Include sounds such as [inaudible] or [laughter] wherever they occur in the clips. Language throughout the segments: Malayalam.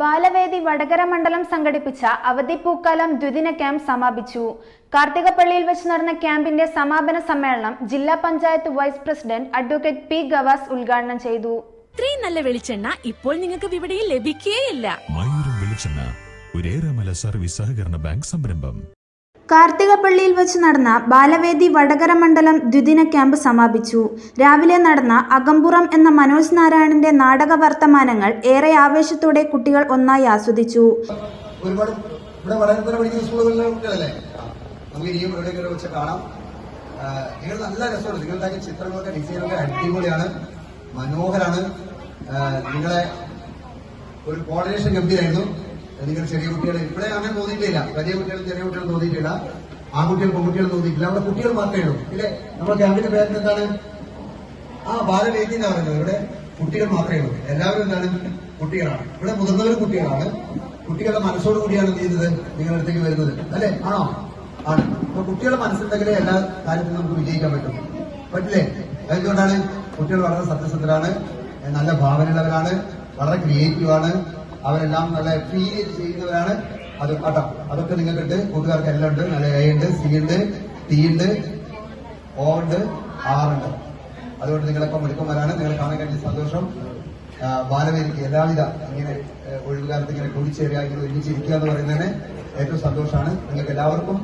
ബാലവേദി വടകര മണ്ഡലം സംഘടിപ്പിച്ച അവധി പൂക്കാലം ദ്വിദിന ക്യാമ്പ് സമാപിച്ചു. കാർത്തികപ്പള്ളിയിൽ വെച്ച് നടന്ന ക്യാമ്പിന്റെ സമാപന സമ്മേളനം ജില്ലാ panchayat vice president advocate P Gavas ഉദ്ഘാടനം ചെയ്തു. ഇത്രയും നല്ല വെളിച്ചെണ്ണ ഇപ്പോൾ നിങ്ങൾക്ക് വിപണിയിൽ ലഭിക്കുകയില്ല മയൂരം വെളിച്ചെണ്ണ ഒരേറെമല സർവീസ് സഹകരണ ബാങ്ക് സംരംഭം. കാർത്തികപ്പള്ളിയിൽ വെച്ച് നടന്ന ബാലവേദി വടകര മണ്ഡലം ദ്വിദിന ക്യാമ്പ് സമാപിച്ചു. രാവിലെ നടന്ന അകമ്പുറം എന്ന മനോജ് നാരായണന്റെ നാടക വർത്തമാനങ്ങൾ ഏറെ ആവേശത്തോടെ കുട്ടികൾ ഒന്നായി ആസ്വദിച്ചു. നിങ്ങൾ നല്ല അടിപൊളിയാണ്. മനോഹരാണ്. നിങ്ങളെ ഒരു കോർഡിനേഷൻ ഗംഭീരായിരുന്നു. നിങ്ങൾ ചെറിയ കുട്ടികൾ ഇവിടെ അങ്ങനെ തോന്നിയിട്ടില്ല. വലിയ കുട്ടികൾ ചെറിയ കുട്ടികൾ തോന്നിയിട്ടില്ല. ആൺകുട്ടികൾ പെൺകുട്ടികൾ തോന്നിയിട്ടില്ല. അവിടെ കുട്ടികൾ മാത്രമേ ഉള്ളൂ. ഇല്ലേ? നമ്മുടെ ക്യാമ്പിന്റെ പേര് എന്താണ്? ആ ബാലവേദി എന്നാ പറയുന്നത്. ഇവിടെ കുട്ടികൾ മാത്രമേ ഉള്ളൂ. എല്ലാവരും എന്താണ്? കുട്ടികളാണ്. ഇവിടെ മുതിർന്നവരും കുട്ടികളാണ്. കുട്ടികളുടെ മനസ്സോട് കൂടിയാണ് എന്ത് ചെയ്യുന്നത്? നിങ്ങളുടെ അടുത്തേക്ക് വരുന്നത്. അല്ലെ? ആണോ? ആണ്. അപ്പൊ കുട്ടികളുടെ മനസ്സുണ്ടെങ്കിലേ എല്ലാ കാര്യത്തിലും നമുക്ക് വിജയിക്കാൻ പറ്റും. പറ്റില്ലേ? എന്തുകൊണ്ടാണ്? കുട്ടികൾ വളരെ സത്യസന്ധരാണ്. നല്ല ഭാവനയുള്ളവരാണ്. വളരെ ക്രിയേറ്റീവ് ആണ്. അവരെല്ലാം നല്ല ഫീൽ ചെയ്യുന്നവരാണ് അത് കേട്ടോ. അതൊക്കെ നിങ്ങൾക്കുണ്ട്. കൂട്ടുകാർക്ക് എല്ലാം ഉണ്ട് നല്ല എ ഉണ്ട് സി ഉണ്ട് ടി ഉണ്ട് ഓ ഉണ്ട് ആർ ഉണ്ട്. അതുകൊണ്ട് നിങ്ങളെപ്പം മിടുക്കന്മാരാണ്. നിങ്ങളെ കാണാൻ കഴിഞ്ഞ സന്തോഷം. ബാലവേദിക്ക് എല്ലാവിധ ഇങ്ങനെ ഒഴിവുകാലത്ത് ഇങ്ങനെ കുടിച്ചേരുക ഇങ്ങനെ ഒരുമിച്ചിരിക്കുക എന്ന് പറയുന്നതിന് ഏറ്റവും സന്തോഷമാണ്. നിങ്ങൾക്ക് എല്ലാവർക്കും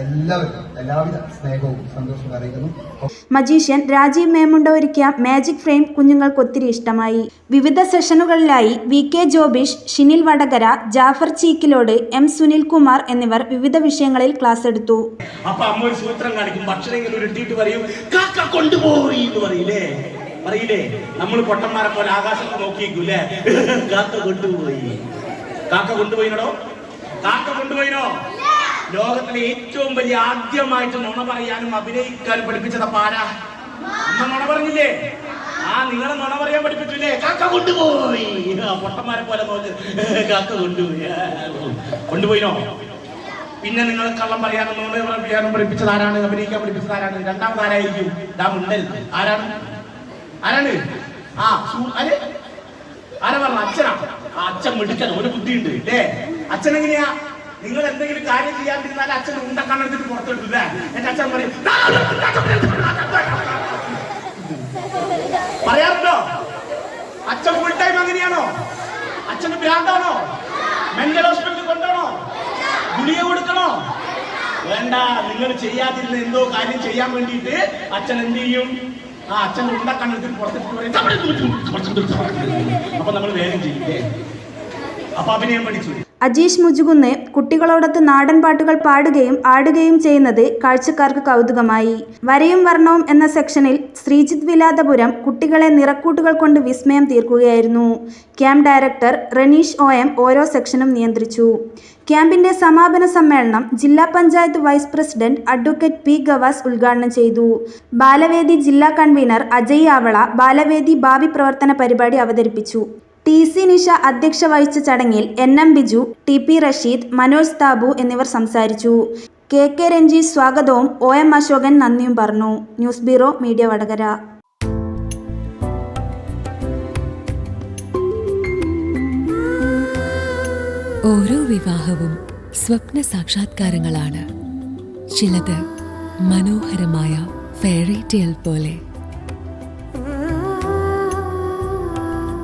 എല്ലാവരും എല്ലാവിധ സ്നേഹവും സന്തോഷവും അറിയിക്കുന്നു. മജീഷ്യൻ രാജീവ് മേമുണ്ട ഒരുക്കിയ മാജിക് ഫ്രെയിം കുഞ്ഞുങ്ങൾക്ക് ഒത്തിരി ഇഷ്ടമായി. വിവിധ സെഷനുകളിലായി V K Jobish Shinil Vadakara Jafar Cheekkilode M Sunil Kumar എന്നിവർ വിവിധ വിഷയങ്ങളിൽ ക്ലാസ് എടുത്തു. അപ്പൊ അമ്മ ഒരു സൂത്രം കാണിക്കും. ഭക്ഷണം ഇങ്ങനെ ഉരുട്ടിയിട്ട് പറയും കാക്ക കൊണ്ടുപോയി എന്ന് പറയില്ലേ? പറയില്ലേ? നമ്മൾ പൊട്ടന്മാരെ പോലെ ആകാശത്ത് [laughs] കാക്ക കൊണ്ടുപോയി. കാക്ക കൊണ്ടുപോയിനോ കാക്ക കൊണ്ടുപോയിനോ? ലോകത്തിലെ ഏറ്റവും വലിയ ആദ്യമായിട്ട് നുണ പറയാനും അഭിനയിക്കാനും പഠിപ്പിച്ചത് പാരാ അമ്മ നുണ പറഞ്ഞില്ലേ? ആ നിങ്ങളെ നുണ പറയാൻ പഠിപ്പിച്ചില്ലേ? കാക്ക കൊണ്ടുപോയി. പൊട്ടന്മാരെ പോലെ നോക്ക് കാക്ക കൊണ്ടുപോയി. കൊണ്ടുപോയിനോ? പിന്നെ നിങ്ങൾ കള്ളം പറയാനും നുണ പറയാനും പഠിപ്പിച്ചത് ആരാണ്? അഭിനയിക്കാൻ പഠിപ്പിച്ചത് ആരാണ്? രണ്ടാമത് ആരായിരിക്കും? ദാ മുണ്ടൽ. ആരാണ്? ആരാണ്? ആ അരെ? ആരാ പറഞ്ഞ അച്ഛനാ. ആ അച്ഛൻ മിടുക്കൻ. ഒരു ബുദ്ധിയുണ്ട്. അല്ലേ? അച്ഛൻ എങ്ങനെയാ? നിങ്ങൾ എന്തെങ്കിലും കാര്യം ചെയ്യാതിരുന്നാൽ അച്ഛൻ ഉണ്ടക്കണ്ണെടുത്തിട്ട് പുറത്തെടുക്കില്ല എന്റെ അച്ഛൻ പറയും. പറയാറുണ്ടോ? അച്ഛൻ ഫുൾ ടൈം അങ്ങനെയാണോ? അച്ഛന് ഭ്രാന്താണോ? മെന്റൽ ഹോസ്പിറ്റലിൽ കൊണ്ടോണോ ഗുളിക കൊടുക്കണോ? വേണ്ട നിങ്ങൾ ചെയ്യാതിരുന്ന എന്തോ കാര്യം ചെയ്യാൻ വേണ്ടിയിട്ട് അച്ഛൻ എന്ത് ചെയ്യും? ആ അച്ഛൻ ഉണ്ടക്കണ്ണെടുത്തിട്ട് പുറത്തിട്ട് പറയും "ദാ, ഇവിടെ അപ്പൊ നമ്മൾ വേഗം ചെയ്യില്ലേ അപ്പൊ അഭിനയം പഠിച്ചു. അജീഷ് മുജുകുന്ന് കുട്ടികളോടൊത്ത് നാടൻ പാട്ടുകൾ പാടുകയും ആടുകയും ചെയ്യുന്നത് കാഴ്ചക്കാർക്ക് കൗതുകമായി. വരയും വർണവും എന്ന സെക്ഷനിൽ ശ്രീജിത് വിലാതപുരം കുട്ടികളെ നിറക്കൂട്ടുകൾ കൊണ്ട് വിസ്മയം തീർക്കുകയായിരുന്നു. Camp director Ranish O M ഓരോ സെക്ഷനും നിയന്ത്രിച്ചു. ക്യാമ്പിന്റെ സമാപന സമ്മേളനം ജില്ലാ panchayat vice president advocate P Gavas ഉദ്ഘാടനം ചെയ്തു. ബാലവേദി ജില്ലാ കൺവീനർ അജയ് ആവള ബാലവേദി ഭാവി പ്രവർത്തന പരിപാടി അവതരിപ്പിച്ചു. ടി സി നിഷ അധ്യക്ഷ വഹിച്ച ചടങ്ങിൽ N M Biju T P Rasheed Manoj Thabu എന്നിവർ സംസാരിച്ചു. കെ കെ രഞ്ജി സ്വാഗതവും ഒ എം അശോകൻ നന്ദിയും പറഞ്ഞു. News bureau media Vadakara. ഓരോ വിവാഹവും സ്വപ്ന സാക്ഷാത്കാരങ്ങളാണ്. ചിലത് മനോഹരമായ ഫെയറി ടെയിൽ പോലെ.